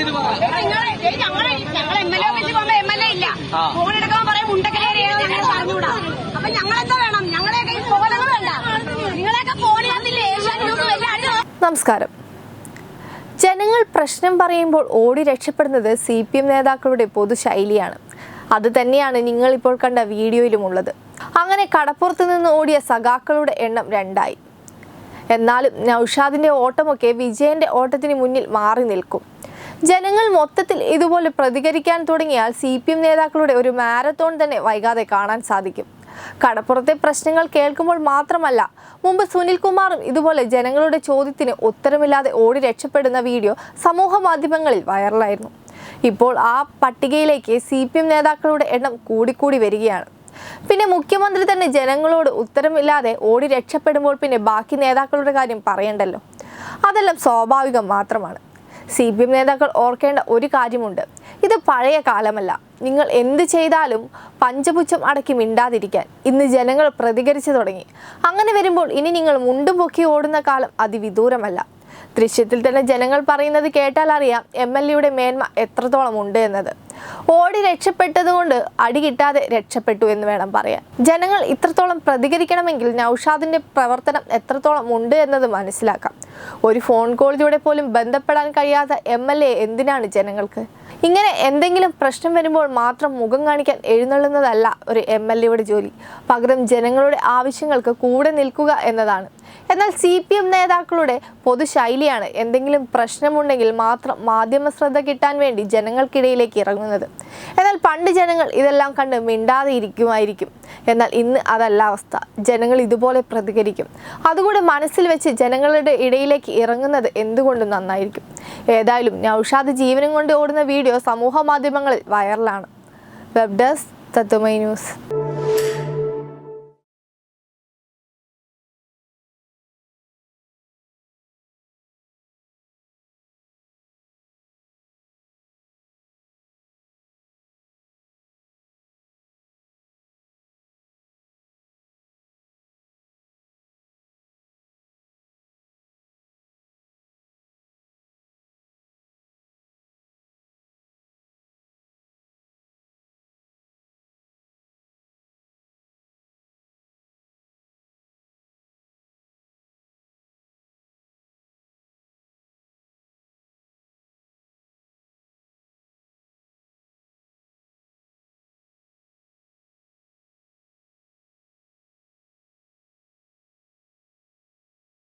A ഇല്ല phone എടുക്കാൻ ഞങ്ങളെന്താ വേണം നമസ്കാരം. ജനങ്ങൾ പ്രശ്നം പറയുമ്പോൾ ഓടി രക്ഷപ്പെടുന്നത് സി പി എം നേതാക്കളുടെ പൊതുശൈലിയാണ്. അത് തന്നെയാണ് നിങ്ങൾ ഇപ്പോൾ കണ്ട വീഡിയോയിലും ഉള്ളത് അങ്ങനെ കടപ്പുറത്ത് നിന്ന് ഓടിയ സഖാക്കളുടെ എണ്ണം രണ്ടായി. എന്നാലും നൌഷാദിന്റെ ഓട്ടമൊക്കെ വിജയന്റെ ഓട്ടത്തിന് മുന്നിൽ മാറി നിൽക്കും. ജനങ്ങൾ മൊത്തത്തിൽ ഇതുപോലെ പ്രതികരിക്കാൻ തുടങ്ങിയാൽ സി പി എം നേതാക്കളുടെ ഒരു മാരത്തോൺ തന്നെ വൈകാതെ കാണാൻ സാധിക്കും. കടപ്പുറത്തെ പ്രശ്നങ്ങൾ കേൾക്കുമ്പോൾ മാത്രമല്ല മുമ്പ് സുനിൽകുമാറും ഇതുപോലെ ജനങ്ങളുടെ ചോദ്യത്തിന് ഉത്തരമില്ലാതെ ഓടി രക്ഷപ്പെടുന്ന വീഡിയോ സമൂഹ മാധ്യമങ്ങളിൽ വൈറലായിരുന്നു. ഇപ്പോൾ ആ പട്ടികയിലേക്ക് സി പി എം നേതാക്കളുടെ എണ്ണം കൂടിക്കൂടി വരികയാണ്. പിന്നെ മുഖ്യമന്ത്രി തന്നെ ജനങ്ങളോട് ഉത്തരമില്ലാതെ ഓടി രക്ഷപ്പെടുമ്പോൾ പിന്നെ ബാക്കി നേതാക്കളുടെ കാര്യം പറയണ്ടല്ലോ. അതെല്ലാം സ്വാഭാവികം മാത്രമാണ്. സി പി എം നേതാക്കൾ ഓർക്കേണ്ട ഒരു കാര്യമുണ്ട്. ഇത് പഴയ കാലമല്ല. നിങ്ങൾ എന്ത് ചെയ്താലും പഞ്ചപുച്ഛം അടക്കി മിണ്ടാതിരിക്കാൻ ഇന്ന് ജനങ്ങൾ പ്രതികരിച്ചു തുടങ്ങി. അങ്ങനെ വരുമ്പോൾ ഇനി നിങ്ങൾ മുണ്ടും പൊക്കി ഓടുന്ന കാലം അതിവിദൂരമല്ല. ദൃശ്യത്തിൽ തന്നെ ജനങ്ങൾ പറയുന്നത് കേട്ടാൽ അറിയാം എം എൽ എയുടെ മേന്മ എത്രത്തോളം ഉണ്ട് എന്നത്. ഓടി രക്ഷപ്പെട്ടതുകൊണ്ട് അടി കിട്ടാതെ രക്ഷപ്പെട്ടു എന്ന് വേണം പറയാൻ. ജനങ്ങൾ ഇത്രത്തോളം പ്രതികരിക്കണമെങ്കിൽ നൌഷാദിന്റെ പ്രവർത്തനം എത്രത്തോളം ഉണ്ട് എന്നത് മനസ്സിലാക്കാം. ഒരു ഫോൺ കോളിലൂടെ പോലും ബന്ധപ്പെടാൻ കഴിയാത്ത എം എൽ എ എന്തിനാണ് ജനങ്ങൾക്ക്? ഇങ്ങനെ എന്തെങ്കിലും പ്രശ്നം വരുമ്പോൾ മാത്രം മുഖം കാണിക്കാൻ എഴുന്നള്ളുന്നതല്ല ഒരു എം എൽ എയുടെ ജോലി. പകരം ജനങ്ങളുടെ ആവശ്യങ്ങൾക്ക് കൂടെ നിൽക്കുക എന്നതാണ്. എന്നാൽ സി പി എം നേതാക്കളുടെ പൊതുശൈലിയാണ് എന്തെങ്കിലും പ്രശ്നമുണ്ടെങ്കിൽ മാത്രം മാധ്യമ ശ്രദ്ധ കിട്ടാൻ വേണ്ടി ജനങ്ങൾക്കിടയിലേക്ക് ഇറങ്ങുന്നത്. എന്നാൽ പണ്ട് ജനങ്ങൾ ഇതെല്ലാം കണ്ട് മിണ്ടാതെ ഇരിക്കുമായിരിക്കും. എന്നാൽ ഇന്ന് അതല്ല അവസ്ഥ. ജനങ്ങൾ ഇതുപോലെ പ്രതികരിക്കും. അതുകൂടെ മനസ്സിൽ വെച്ച് ജനങ്ങളുടെ ഇടയിലേക്ക് ഇറങ്ങുന്നത് എന്തുകൊണ്ടും നന്നായിരിക്കും? ഏതായാലും നൌഷാദ് ജീവനം കൊണ്ട് ഓടുന്ന വീഡിയോ സമൂഹ മാധ്യമങ്ങളിൽ വൈറലാണ്. Web desk Tatwamayi news.